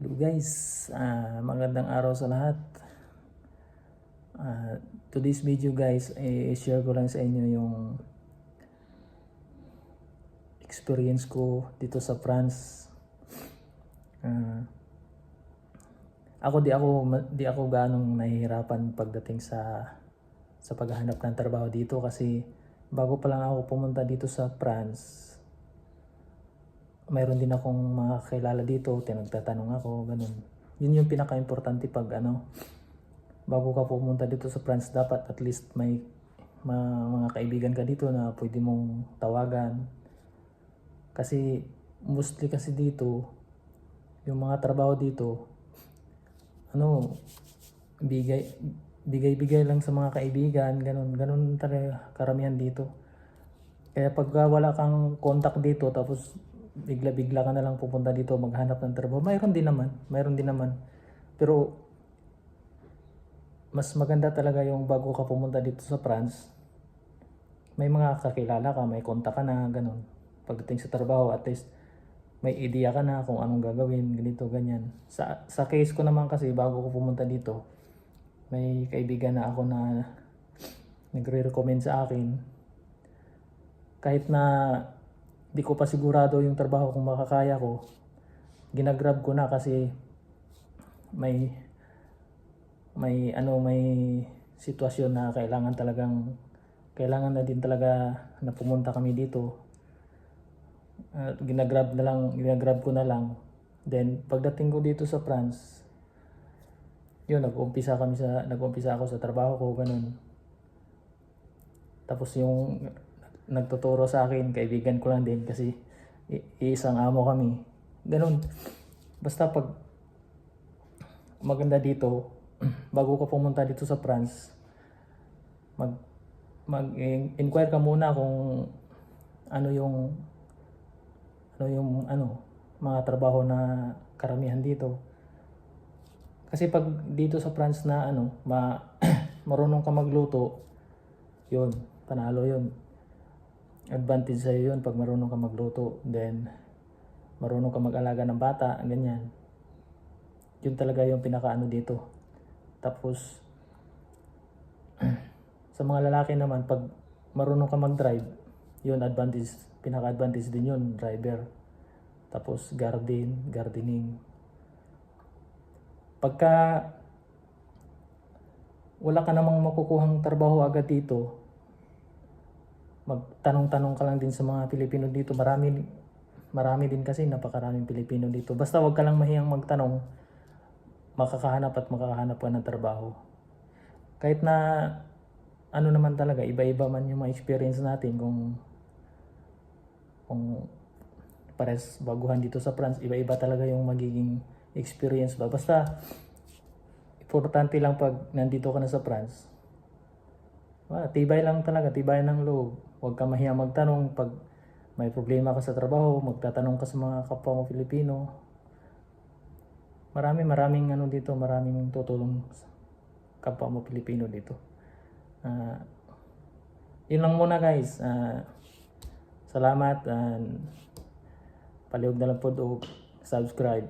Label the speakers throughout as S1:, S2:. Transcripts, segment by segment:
S1: Hello guys, Ah, magandang araw sa lahat. Ah, today's video guys, i-share ko lang sa inyo yung experience ko dito sa France. Ah, ako di ako di ako ganong nahihirapan pagdating sa sa paghahanap ng trabaho dito kasi bago pa lang ako pumunta dito sa France, mayroon din akong mga kakilala dito, tinagtatanong ako, ganun. Yun yung pinaka-importante pag ano, bago ka pumunta dito sa France, dapat at least may ma- mga kaibigan ka dito na pwede mong tawagan. Kasi mostly kasi dito, yung mga trabaho dito, ano, bigay bigay-bigay lang sa mga kaibigan, ganun, ganun talaga karamihan dito. Kaya pag wala kang contact dito tapos bigla-bigla ka na lang pupunta dito maghanap ng trabaho, mayroon din naman, mayroon din naman. Pero mas maganda talaga yung bago ka pumunta dito sa France, may mga kakilala ka, may kontak ka na, ganun. Pagdating sa trabaho, at least may idea ka na kung anong gagawin, ganito, ganyan. Sa, sa case ko naman kasi, bago ko pumunta dito, may kaibigan na ako na nagre-recommend sa akin. Kahit na di ko pa sigurado yung trabaho kung makakaya ko, ginagrab ko na kasi may may ano may sitwasyon na kailangan talagang kailangan na din talaga na pumunta kami dito. At ginagrab na lang, ginagrab ko na lang. Then pagdating ko dito sa France, yun nag-umpisa kami sa nag-umpisa ako sa trabaho ko ganun. Tapos yung nagtuturo sa akin, kaibigan ko lang din kasi i- isang amo kami. Ganun. Basta pag maganda dito, bago ka pumunta dito sa France, mag mag-inquire ka muna kung ano yung ano yung ano mga trabaho na karamihan dito. Kasi pag dito sa France na ano, ma marunong ka magluto, 'yun, panalo 'yun. Advantage sa'yo yun pag marunong ka magluto. Then, marunong ka mag-alaga ng bata, ganyan. Yun talaga yung pinakaano dito. Tapos, sa mga lalaki naman, pag marunong ka mag-drive, yun advantage, pinaka-advantage din yun, driver. Tapos, garden, gardening. Pagka wala ka namang makukuhang trabaho agad dito, magtanong-tanong ka lang din sa mga Pilipino dito. Marami marami din kasi napakaraming Pilipino dito. Basta wag ka lang mahiyang magtanong, makakahanap at makakahanap ka ng trabaho. Kahit na ano naman talaga, iba-iba man yung mga experience natin kung kung pares baguhan dito sa France, iba-iba talaga yung magiging experience ba. Basta importante lang pag nandito ka na sa France, Ah, tibay lang talaga, tibay ng loob. Huwag ka mahiya magtanong pag may problema ka sa trabaho, magtatanong ka sa mga kapwa mo Pilipino. Marami, maraming ano dito, maraming tutulong sa kapwa mo Pilipino dito. Ah, yun lang muna guys. Ah, salamat and palihog na lang po subscribe.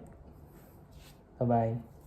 S1: Bye-bye.